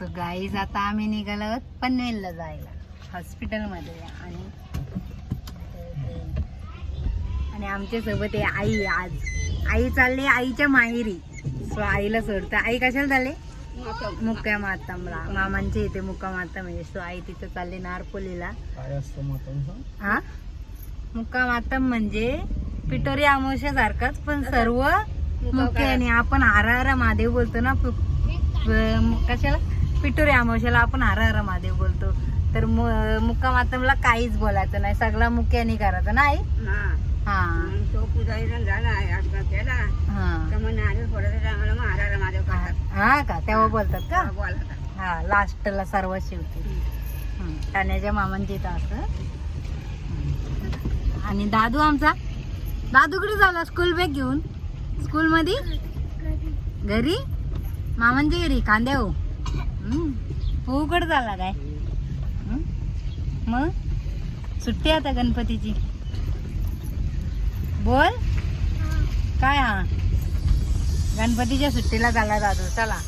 So guys आता आम्ही निघालो आहोत पनवेलला जायला हॉस्पिटलमध्ये आणि आणि आमच्यासोबत आहे आई आज. आई चालली आईच्या माहेरी. सो आईला सोडतं. आई कशाला चालले? मुक्का मातमला. मामांच्या इथे मुक्का माता म्हणजे सो आई तिथं चालली नारपोलीला. काय असतं मटण हा? मुक्का मातम म्हणजे पिटोरी अमावस्या सारखाच पण सर्व मुख्य आणि आपण हारा हारा महादेव बोलतो ना कशाला? पिटोरी अमावस्याला आपण हारा हारा महादेव बोलतो. तर मु- मुक्का मातमला काहीच बोलायचं नाही. सगळा मुख्यानी करायचं. नाही? हा. तो पुजारी झाला केला हा. हा. का? तेव्हा बोलतात का? बोलतात. हा लास्टला सर्व शेवटी हं, ठाण्याच्या मामांच्या इथं असं. हं. आणि दादू आमचा? दादू कुठे झाला? स्कूल बॅग घेऊन? स्कूल मध्ये घरी? मामांच्या घरी? कांद्या हो? कडे झाला काय? मग? सुट्टी आता गणपतीची. बोल. काय हा? गणपतीच्या सुट्टीला झाला दादू चला.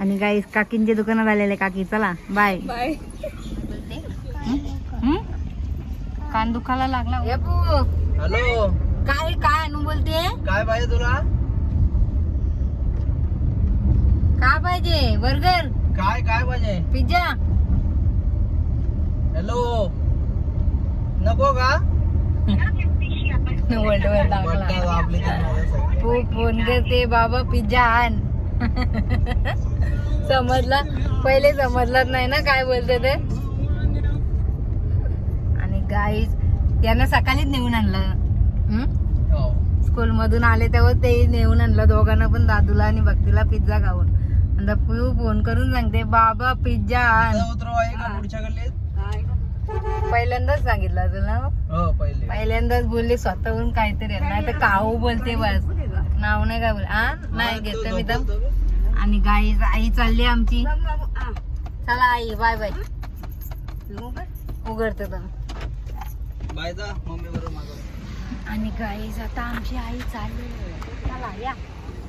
आणि काही काकींचे दुकानात आलेले काकी चला. बाय बाय कान दुखायला लागला येपू हॅलो काय काय अनु बोलते काय पाहिजे तुला का पाहिजे? बर्गर? काय काय पाहिजे? पिझ्झा? हॅलो? नको का? वर्ल्ड वर फोन करते बाबा पिझ्झा आण. समजला? पहिले समजलाच नाही ना काय बोलते ते? आणि गाईज यांना सकाळीच नेऊन आणलं. हं? हो. स्कूल मधून आले तेव्हा ते नेऊन आणलं. दोघांना पण दादूला आणि भक्तीला पिझ्झा खाऊन. पिऊ फोन करून सांगते बाबा पिझ्झा पहिल्यांदाच सांगितलं तुला हो पहिले पहिल्यांदाच बोलले स्वतःहून काहीतरी नाही तर काहू बोलते बस नाव नाही काय बोल हा नाही घेतो मी तर आणि गाई आई चालली आमची चला आई बाय बाय उघडतो आणि गाईज आता आमची आई चालली चला या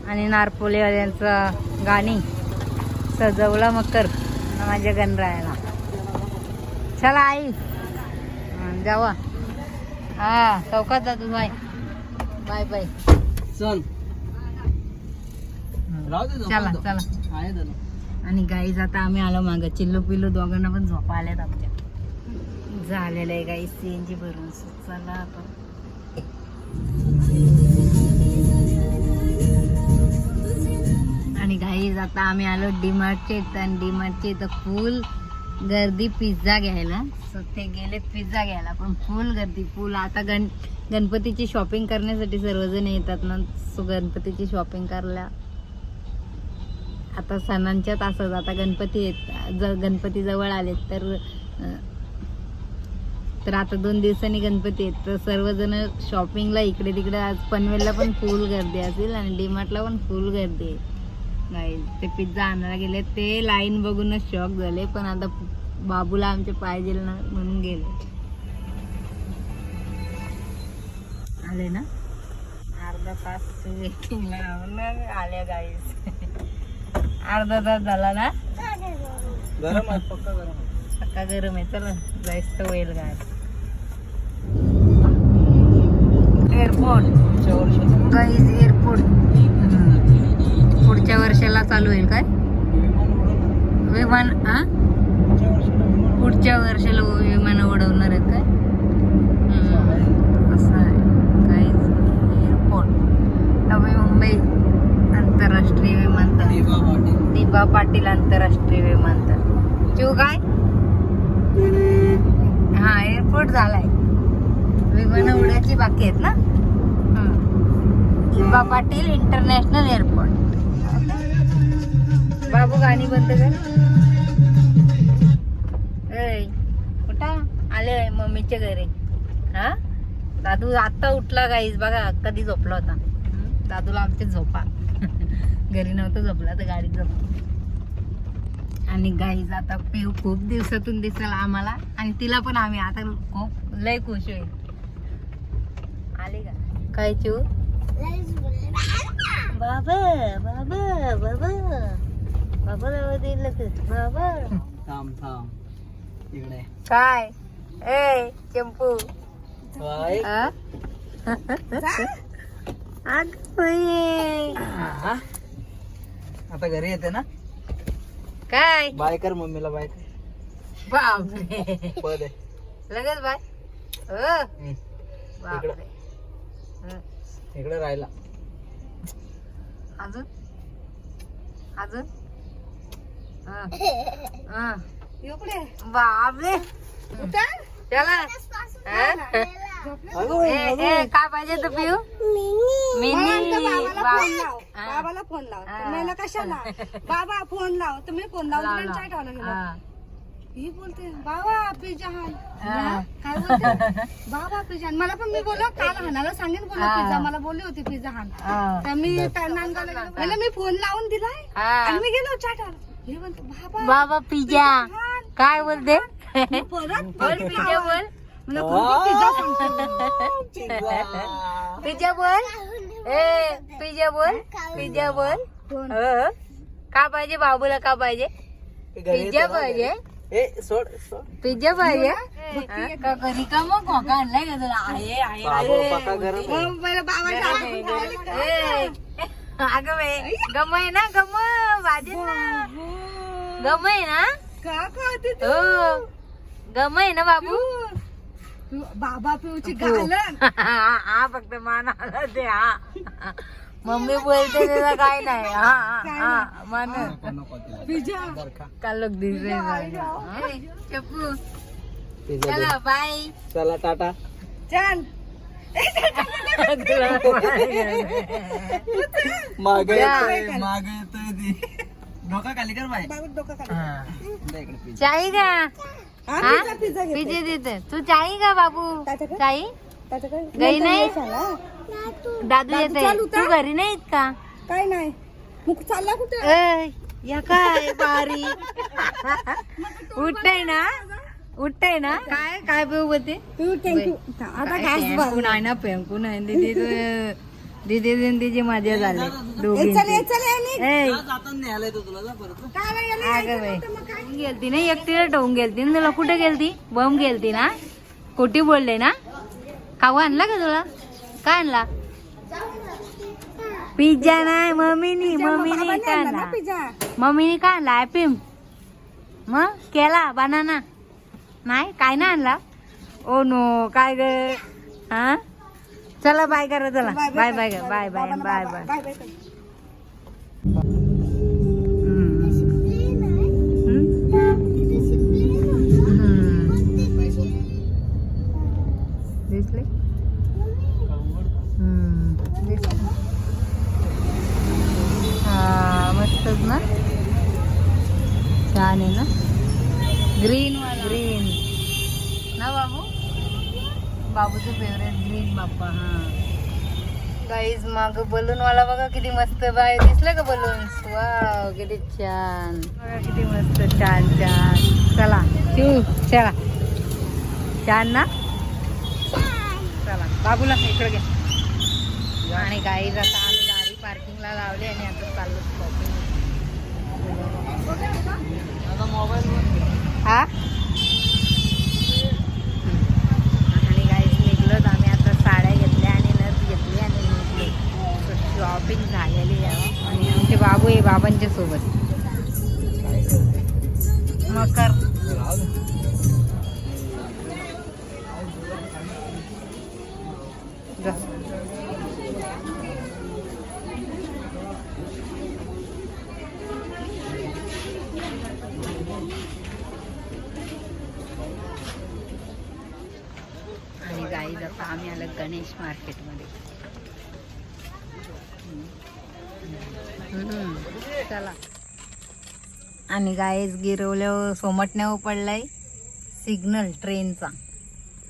आणि नारपोलेवाल्यांचं गाणी सजवला मकर माझ्या गणरायाला. चला आई. जावा. हा चौकात जातो बाय. Bye bye. चल. चला. चला. आणि गाईज आता आम्ही आलो माग. चिल्लू पिल्लू दोघांना पण झोपा आल्यात आमच्या. झालेलं आहे गाई सीएनजी भरून. चला आता. गाईज आता आम्ही आलो डीमार्टचे आणि डीमार्टचे इथं फुल गर्दी पिझ्झा घ्यायला. सो ते गेले पिझ्झा घ्यायला. पण फुल गर्दी फुल आता गण गणपतीची शॉपिंग करण्यासाठी सर्वजण येतात ना. सो गणपतीची शॉपिंग करायला. आता सणांच्या तासात आता गणपती येत ज गणपती जवळ आले तर तर आता दोन दिवसांनी गणपती आहेत तर सर्वजण शॉपिंगला इकडे तिकडे. आज पनवेलला पण फुल गर्दी असेल आणि डीमार्टला पण फुल गर्दी आहे. नाही ते पिझ्झा आणायला गेले. ते लाईन बघूनच शॉक झाले पण आता बाबूला आमचे पाहिजे ना म्हणून गेले. आले ना? अर्धा तास वेटिंगला आल्या गाईस अर्धा तास झाला ना? गरम आहे पक्का गरम आहे. पक्का गरम आहे. चला जायचं तर होईल गाय एअरपोर्ट गाईज एअरपोर्ट पुढच्या वर्षाला चालू होईल काय? विमान हा पुढच्या वर्षीला विमान उडवणार आहेत काय. असं आहे. गाईज एअरपोर्ट नवी मुंबई आंतरराष्ट्रीय विमानतळ. दिबा पाटील. आंतरराष्ट्रीय विमानतळ. चिव काय? हा एअरपोर्ट झालाय. विमान उडायची बाकी आहेत ना. दिबा पाटील इंटरनॅशनल एअरपोर्ट गाणी बंद कर. कुठं? आले मम्मीच्या घरी. हा? दादू आता उठला गाईज बघा कधी झोपला होता. दादूला आमच्या झोपा. घरी नव्हतं झोपला तर गाडीत झोपला. आणि गाईज आता पिऊ खूप दिवसातून दिसेल आम्हाला. आणि तिला पण आम्ही. आता खूप लय खुश होईल. आली का? काय चिऊ बाबा बाबा बाबा. बाबा जाऊ दे लगेच. बाबा. थांब थांब. इकडे. काय? ए चंपू? अगं बाई. हा? आता घरी येते ना? काय? बाय कर मम्मीला बाय कर बापरे. पद. लगेच बाय. बापरे. हं. इकडे राहिला. अजून? अजून? बाबरे. काय पाहिजे तू पिऊ? बाबाला फोन लाव. मला कशाला? बाबा फोन लाव. तुम्ही फोन लावून चाय ठेवला ही. बोलते बाबा पिजान काय बोलते? बाबा पिजान मला पण मी बोललो काल हाणाला सांगेन बोला पिझ्झा मला बोलली होती पिझ्झा हान तर मी नांदगावला मी फोन लावून दिलाय आणि मी गेलो चाटाला ही बाबा बाबा पिझ्झा हान. काय बोलते? परत बोल पिझ्झा बोल. मला कोणती पिझ्झा सांगतो? बोल. ए पिझ्झा बोल. पिझ्झा बोल? हो. का पाहिजे? बाबूला का पाहिजे? पिझ्झा पाहिजे घरी. ए सोड सोड. पिझ्झा पाहिजे. हा? का घरी का मग? आणलाय का तुला? आहे बाबू गरम. मग पहिलं? ए, अगं बाई गम आहे ना गम वाजेल ना. गम आहे ना? का खाते तू? हो. गम आहे ना बाबू? तू- बाबा पिऊची हा फक्त मान आला ते हा. मम्मी बोलते त्याला काय नाही. हा हा, हा मान. नको, नको तिला. पिझ्झा जर का. कालोक दिसते चप्पू. दे. चला बाय. चला टाटा. छान मागे. येतोय मागे येतोय ती. डोका खाली कर बाय बाबा डोकं खाली. हा. दे इकडे पिझ्झा. चाई का? हा, हा? पिझ्झा पिझ्झा घे. पिझ्झा देते. तू चाई का बाबू? त्याच्याकडे? गई नाही? दादू येते. चालू तू घरी नाही येत का? काय नाही. मग चालला कुठे? ए, या काय बारी? उठताय ना? उठताय ना? काय काय पिऊ बोलते तू? थँक्यू आता घास पेंकू नाही ना पेंकू नाही. दीदी दीदी आणि तिची मजा झाली दोघी गेलती ना एकटीला ठेवून गेलती ना तुला कुठे गेलती? बम गेलती ना. खोटी बोलले ना. खाऊ आणला का तुला? काय आणला? पिझ्झा नाही मम्मीनी मम्मीनी काय आणला ना मम्मीने काय आणला? आयपिम मग केला बनाना. नाही काय नाही आणला? ओ नो काय ग? हा? चला बाय करा चला bye bye bye bye bye bye दिसले? हा मस्तच ना? छान आहे ना? ग्रीन बाबूचं फेवरेट ग्रीन बाप्पा हा. गाईज माग बलून वाला बघा किती मस्त बाय दिसलं का बलून वाव किती छान. बघा किती मस्त छान छान. चला चिऊ चला. छान ना? चला बाबूला इकडे घ्या आणि गाईज आता आम्ही गाडी पार्किंगला लावली आणि आता चाललो शॉपिंग आता मोबाईल हा आणि गाईज निघलो आम्ही आता साड्या घेतल्या आणि नथ घेतली आणि निघलो शॉपिंग झालेली आहे. आणि आमचे बाबू आहे बाबांच्या सोबत. मकर. आणि गाई आता आम्ही आलं गणेश मार्केटमध्ये चला. आणि गाईज गिरवल्यावर सोमटण्यावर पडलाय सिग्नल ट्रेनचा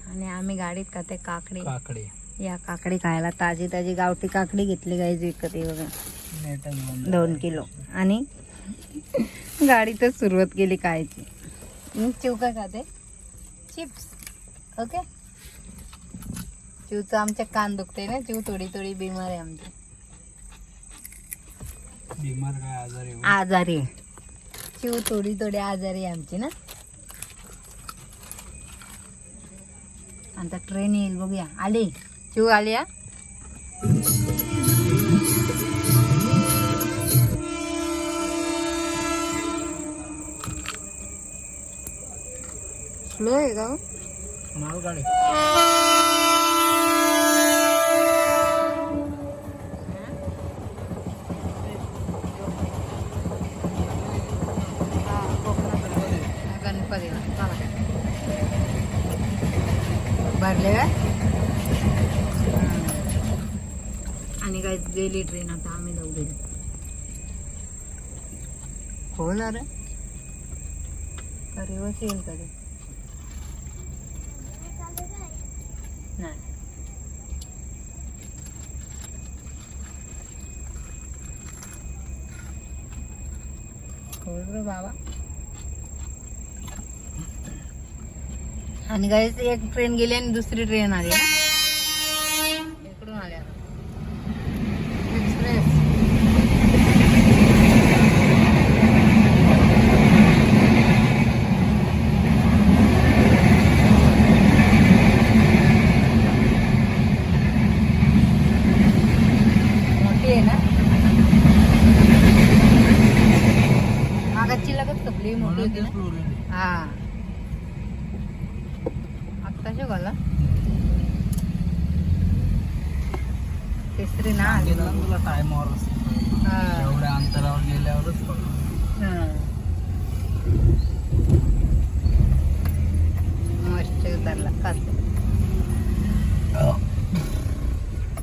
आणि आम्ही गाडीत का ते काकडी? काकडे. या काकडी खायला ताजी ताजी गावठी काकडी घेतली गाईज विकत बघा. दोन किलो. आणि गाडीतच सुरुवात केली खायची. मी चिव काय खाते? चिप्स ओके चिवचं आमच्या कान दुखते ना चिव थोडी थोडी बिमार आहे आमची. बिमार काय आजार आजारी. शिव थोडी थोडी आजारी आमची ना. आता ट्रेन येईल बघूया. आली? शिव आली हा? स्लो आहे का हो? मालगाडी गणपतीला चला आणि काय गेली ट्रेन आता आम्ही जाऊ गेली हो ना रे अरे वस येईल कधी नाही. बाबा. आणि काही एक ट्रेन गेली आणि दुसरी ट्रेन आली. इकडून आली आता एक्सप्रेस मोठी आहे ना? मागाची लगत कपली मोठी होती ना? हा. आत्ताशे बोला तिसरी ना आली बघ. तुला टाइमवर हा. एवढ्या अंतरावर गेल्यावरच. हा. मस्त उतरला कास